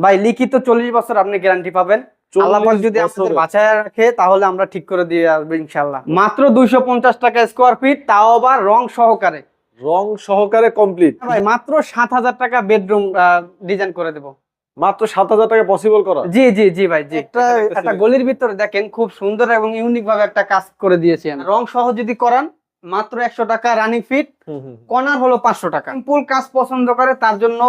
ভাই লিখিত চল্লিশ বছর আপনি গ্যারান্টি পাবেন। আল্লাহ যদি আপনাদের বাঁচায় রাখে তাহলে আমরা ঠিক করে দিয়ে আসব ইনশাল্লাহ মাত্র দুইশো পঞ্চাশ টাকা স্কোয়ার ফিট তাও আবার রং সহকারে। রং সহকারে কমপ্লিট ভাই মাত্র সাত হাজার টাকা বেডরুম ডিজাইন করে দেবো। মাত্র সাত হাজার টাকা পসিবল করা? জি জি জি ভাই জি। একটা। গলির ভিতরে দেখেন খুব সুন্দর এবং ইউনিক ভাবে একটা কাজ করে দিয়েছি রং সহ যদি করান মাত্র একশো টাকা রানিং ফিট হুম। হলো পাঁচশো টাকা। সিম্পল কাজ পছন্দ করে তার জন্য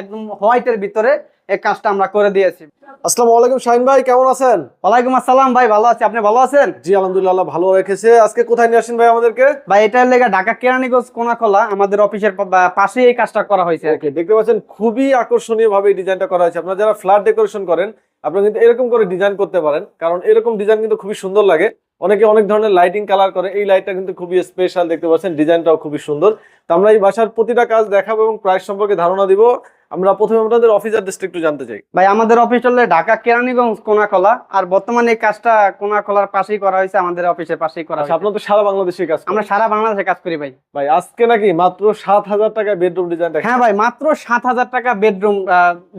একদম হোয়াইটের ভিতরে এই কাজটা আমরা করে দিয়েছি। আসসালামু আলাইকুম শাহিন ভাই কেমন আছেন? ওয়ালাইকুম আসসালাম ভাই ভালো আছি। আপনি ভালো আছেন? জি আলহামদুলিল্লাহ ভালো রেখেছে। আজকে কোথায় নিয়ে আসেন ভাই আমাদেরকে? ভাই এটার লেগে ঢাকা কেরানীগঞ্জ কোনাখোলা আমাদের অফিসের পা- পাশে এই কাজটা করা হয়েছে ওকে দেখতে পাচ্ছেন খুবই আকর্ষণীয় ভাবে এই ডিজাইনটা করা হয়েছে। আপনারা যারা ফ্ল্যাট ডেকোরেশন করেন আপনারা কিন্তু এরকম করে ডিজাইন করতে পারেন। কারণ এরকম ডিজাইন কিন্তু খুবই সুন্দর লাগে। অনেকে অনেক ধরনের লাইটিং কালার করে। এই লাইটটা কিন্তু খুবই স্পেশাল দেখতে পাচ্ছেন ডিজাইনটাও খুবই সুন্দর। তো আমরা এই বাসার প্রতিটা কাজ দেখাবো এবং প্রাইস সম্পর্কে ধারণা দিব। আমরা প্রথমে আপনাদের অফিস অ্যাড্রেসটা একটু জানতে চাই। ভাই আমাদের অফিস হলে ঢাকা কেরানীগঞ্জ কোনাকলা আর বর্তমানে এই কাজটা কোনাকলার পাশেই করা হয়েছে আমাদের অফিসের পাশেই করা আচ্ছা হয়েছে। আপনারা তো সারা বাংলাদেশে কাজ আমরা সারা বাংলাদেশে কাজ করি ভাই। ভাই আজকে নাকি মাত্র সাত হাজার টাকা বেডরুম ডিজাইন হ্যাঁ ভাই মাত্র সাত হাজার টাকা বেডরুম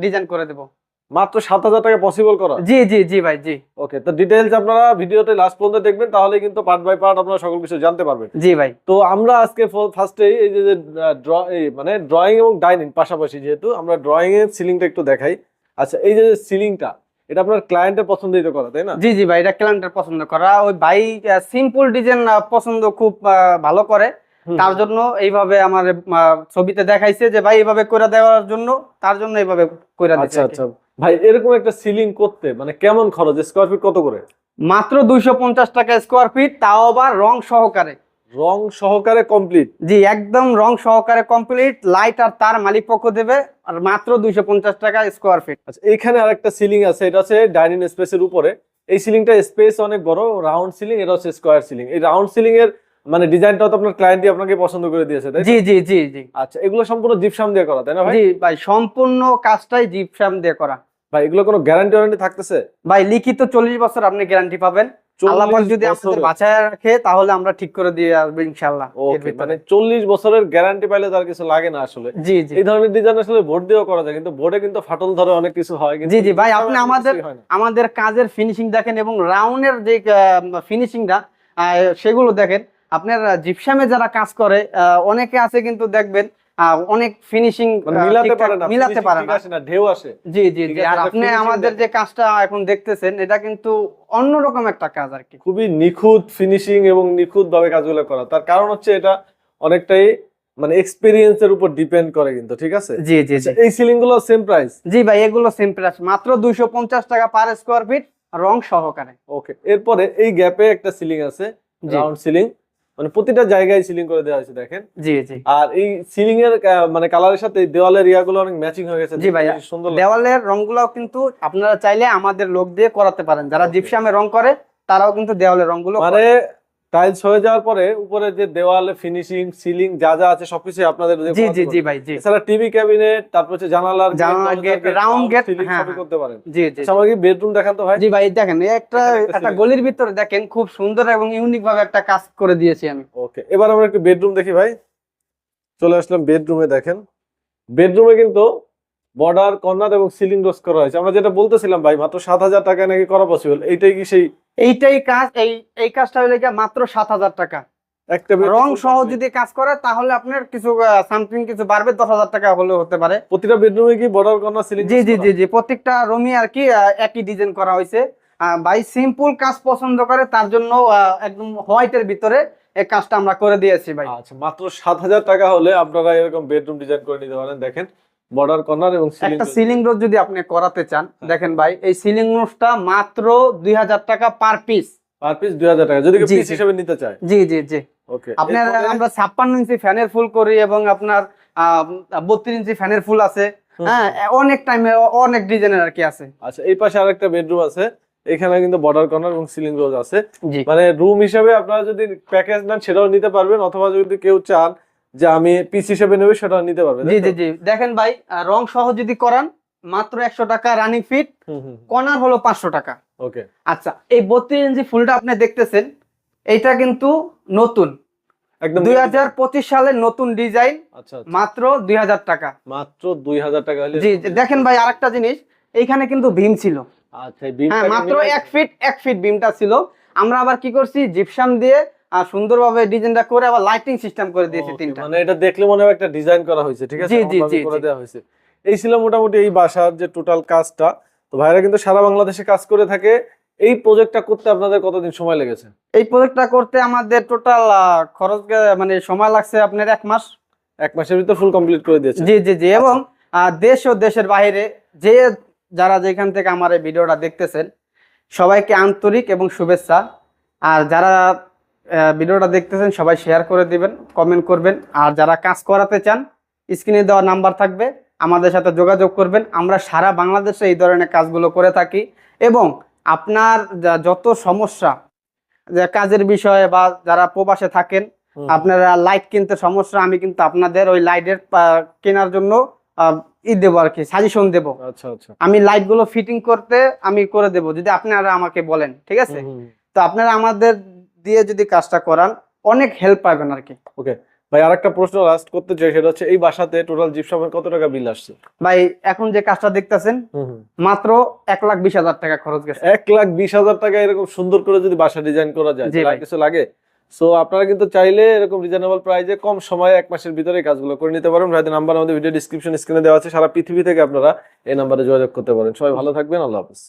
ডিজাইন করে দেবো। মাত্র সাত হাজার টাকা পসিবল করা? জি জি জি ভাই জি। ওকে তো ডিটেইলস আপনারা ভিডিওতে লাস্ট পর্যন্ত দেখবেন তাহলে কিন্তু পার্ট বাই পার্ট আপনারা সকল কিছু জানতে পারবেন। জি ভাই। তো আমরা আজকে ফার্স্টে এই যে ড্র মানে ড্রয়িং এবং ডাইনিং পাশাপাশি যেহেতু আমরা ড্রয়িং এর সিলিংটা একটু দেখাই। আচ্ছা এই যে সিলিংটা এটা আপনার ক্লায়েন্টের পছন্দিত করা তাই না? জি জি ভাই এটা ক্লায়েন্টের পছন্দ করা। ওই ভাই সিম্পল ডিজাইন পছন্দ খুব ভালো করে। তার জন্য এইভাবে আমার ছবিতে দেখাইছে যে ভাই এইভাবে করে দেওয়ার জন্য তার জন্য এইভাবে করে আচ্ছা দিচ্ছে আচ্ছা। ভাই এরকম একটা সিলিং করতে মানে কেমন খরচ? স্কোয়ার ফিট কত করে? মাত্র দুইশো পঞ্চাশ টাকা স্কোয়ার ফিট তাও আবার রং সহকারে। রং সহকারে কমপ্লিট জি একদম রং সহকারে কমপ্লিট লাইট আর তার মালিক পক্ষ দেবে আর মাত্র দুইশো পঞ্চাশ টাকা স্কোয়ার ফিট আচ্ছা এইখানে আরেকটা সিলিং আছে এটা হচ্ছে ডাইনিং স্পেসের উপরে। এই সিলিংটা স্পেস অনেক বড় রাউন্ড সিলিং এটা হচ্ছে স্কোয়ার সিলিং এই রাউন্ড সিলিং এর মানে ডিজাইনটাও তো আপনার ক্লায়েন্টই আপনাকে পছন্দ করে দিয়েছে তাই জি জি জি জি। আচ্ছা এগুলো সম্পূর্ণ জিপসাম দিয়ে করা তাই না ভাই? জি ভাই সম্পূর্ণ কাজটাই জিপসাম দিয়ে করা। ভাই এগুলো কোনো গ্যারান্টি ওয়ারেন্টি থাকতেছে? ভাই লিখিত চল্লিশ বছর আপনি গ্যারান্টি পাবেন। আল্লাহ পাক যদি আপনাদের বছরের। বাঁচায় রাখে তাহলে আমরা ঠিক করে দিয়ে আসব ওকে মানে চল্লিশ বছরের গ্যারান্টি পাইলে তার কিছু লাগে না আসলে। জি জি। এই ধরনের ডিজাইন আসলে ভোট দিয়েও করা যায় কিন্তু বোর্ডে কিন্তু ফাটল ধরে অনেক কিছু হয় কিন্তু জি, জি, ভাই, আপনি আমাদের-। আমাদের কাজের ফিনিশিং দেখেন এবং রাউন্ডের যে ফিনিশিংটা সেগুলো দেখেন। আপনার জিপসামে যারা কাজ করে অনেকে আছে কিন্তু দেখবেন অনেক ফিনিশিং মানে মিলাতে পারে না মিলাতে পারে না। ঢেউ আসে। জি জি জি আর আপনি আমাদের যে কাজটা এখন দেখতেছেন এটা কিন্তু অন্যরকম একটা কাজ আর কি। খুবই নিখুঁত ফিনিশিং এবং নিখুঁত ভাবে কাজগুলো করা। তার কারণ হচ্ছে এটা অনেকটাই মানে এক্সপিরিয়েন্স এর উপর ডিপেন্ড করে কিন্তু ঠিক আছে? জি জি আচ্ছা, এই সিলিংগুলো সেম প্রাইস জি ভাই এগুলো সেম প্রাইস মাত্র দুইশো পঞ্চাশ টাকা পার স্কোয়ার ফিট রং সহকারে। ওকে এরপরে এই গ্যাপে একটা সিলিং আছে রাউন্ড সিলিং মানে প্রতিটা জায়গায় সিলিং করে দেওয়া হয়েছে দেখেন। জি জি। আর এই সিলিং এর মানে কালারের সাথে দেওয়ালের ইয়া গুলো অনেক ম্যাচিং হয়ে গেছে জি ভাই সুন্দর দেওয়ালের রংগুলো কিন্তু আপনারা চাইলে আমাদের লোক দিয়ে করাতে পারেন। যারা. জিপসামে রং করে তারাও কিন্তু দেওয়ালের রংগুলো মানে টাইলস হয়ে যাওয়ার পরে উপরে যে দেওয়ালে ফিনিশিং সিলিং যা যা আছে সবকিছু আপনাদের জি জি জি ভাই জি। এছাড়া টিভি ক্যাবিনেট তারপর হচ্ছে জানালার জানালার গেট সিলিং হ্যাঁ, সবই হ্যাঁ। করতে পারেন। জি জি আচ্ছা আমাকে বেডরুম দেখান তো ভাই? জি ভাই দেখেন একটা একটা গলির ভিতরে দেখেন খুব সুন্দর এবং ইউনিক ভাবে একটা কাজ করে দিয়েছি আমি। ওকে এবার আমরা একটু বেডরুম দেখি ভাই। চলে আসলাম বেডরুমে দেখেন। বেডরুমে কিন্তু বর্ডার কর্নার এবং সিলিং ডোজ করা হয়েছে। আমরা যেটা বলতেছিলাম ভাই মাত্র সাত হাজার টাকা নাকি করা পসিবল এইটাই কি সেই এইটাই কাজ এই এই কাজটা হলে মাত্র সাত হাজার টাকা। একটা রং সহ যদি কাজ করে তাহলে আপনার কিছু সামথিং কিছু বাড়বে দশ হাজার টাকা হলেও হতে পারে। প্রতিটা বেডরুমে কি বর্ডার কর্নার সিলিং জি জি জি জি প্রত্যেকটা রুমই আর কি একই ডিজাইন করা হয়েছে। ভাই সিম্পল কাজ পছন্দ করে তার জন্য একদম হোয়াইটের ভিতরে এই কাজটা আমরা করে দিয়েছি ভাই। আচ্ছা মাত্র সাত হাজার টাকা হলে আপনারা এরকম বেডরুম ডিজাইন করে নিতে পারেন। দেখেন বর্ডার কর্নার এবং একটা সিলিং রোড। যদি আপনি করাতে চান দেখেন ভাই এই সিলিং রোডটা মাত্র টাকা পার পিস। পার পিস দুই হাজার টাকা যদি পিস হিসেবে নিতে চায়। জি জি জি। ওকে আপনার আমরা ছাপ্পান্ন ইঞ্চি ফ্যানের ফুল করি এবং আপনার বত্রিশ ইঞ্চি ফ্যানের ফুল আছে। হ্যাঁ অনেক টাইমে অনেক ডিজাইনের আর কি আছে। আচ্ছা এই পাশে আরেকটা বেডরুম আছে। এখানে কিন্তু বর্ডার কর্নার এবং সিলিং রোজ আছে। মানে রুম হিসেবে আপনারা যদি প্যাকেজ নেন সেটাও নিতে পারবেন। অথবা যদি কেউ চান যে আমি পিস হিসেবে নেবে সেটাও নিতে পারবেন জি জি জি। দেখেন ভাই রং সহ যদি করান মাত্র একশো টাকা রানিং ফিট কর্নার হলো পাঁচশো টাকা। ওকে। আচ্ছা এই বত্রিশ ইঞ্চি ফুলটা আপনি দেখতেছেন এইটা কিন্তু নতুন। একদম দুই হাজার পঁচিশ সালের নতুন ডিজাইন আচ্ছা আচ্ছা। মাত্র দুই হাজার টাকা। মাত্র দুই হাজার টাকা জি দেখেন ভাই আরেকটা জিনিস এইখানে কিন্তু ভীম ছিল। আচ্ছা হ্যাঁ মাত্র এক ফিট এক ফিট বিমটা ছিল। আমরা আবার কি করছি জিপসাম দিয়ে আহ, সুন্দরভাবে ডিজাইনটা করে আবার লাইটিং সিস্টেম করে দিয়েছি তিনটা। মানে এটা দেখলে মনে হয় একটা ডিজাইন করা হয়েছে ঠিক আছে? জি, জি, জি, করে। দেওয়া হয়েছে। এই ছিল মোটামুটি এই বাসার যে টোটাল কাজটা। তো ভাইরা কিন্তু সারা বাংলাদেশে কাজ করে থাকে। এই প্রজেক্টটা করতে আপনাদের কতদিন সময় লেগেছে? এই প্রজেক্টটা করতে আমাদের টোটাল খরচ মানে সময় লাগছে আপনার এক মাস। এক মাসের ভিতর ফুল কমপ্লিট করে দিয়েছে? জি জি জি এবং আহ, দেশ ও দেশের বাইরে যে যারা যেখান থেকে আমার এই ভিডিওটা দেখতেছেন সবাইকে আন্তরিক এবং শুভেচ্ছা। আর যারা ভিডিওটা দেখতেছেন সবাই শেয়ার করে দিবেন কমেন্ট করবেন। আর যারা কাজ করাতে চান স্ক্রিনে দেওয়া নাম্বার থাকবে আমাদের সাথে যোগাযোগ করবেন। আমরা সারা বাংলাদেশে এই ধরনের কাজগুলো করে থাকি। এবং আপনার যত সমস্যা কাজের বিষয়ে বা যারা প্রবাসে থাকেন আপনারা লাইট কিনতে সমস্যা আমি কিন্তু আপনাদের ওই লাইটের কেনার জন্য ই দেবো আর কি সাজেশন দেবো। আচ্ছা আচ্ছা। আমি লাইটগুলো ফিটিং করতে আমি করে দেবো যদি আপনারা আমাকে বলেন ঠিক আছে। তো আপনারা আমাদের দিয়ে যদি কাজটা করান অনেক হেল্প পাবেন আর কি। ওকে ভাই আরেকটা প্রশ্ন লাস্ট করতে চাই সেটা হচ্ছে এই বাসাতে টোটাল জিপসামের কত টাকা বিল আসছে? ভাই এখন যে কাজটা দেখতেছেন মাত্র এক লাখ বিশ হাজার টাকা খরচ গেছে। এক লাখ বিশ হাজার টাকা এরকম সুন্দর করে যদি বাসা ডিজাইন করা যায় কিছু লাগে? সো আপনারা কিন্তু চাইলে এরকম রিজনেবল প্রাইসে কম সময়ে এক মাসের ভিতরে কাজগুলো করে নিতে পারেন। ভাইদের নাম্বার আমাদের ভিডিও ডিসক্রিপশন স্ক্রিনে দেওয়া আছে। সারা পৃথিবী থেকে আপনারা এই নাম্বারে যোগাযোগ করতে পারেন। সবাই ভালো থাকবেন আল্লাহ হাফিজ।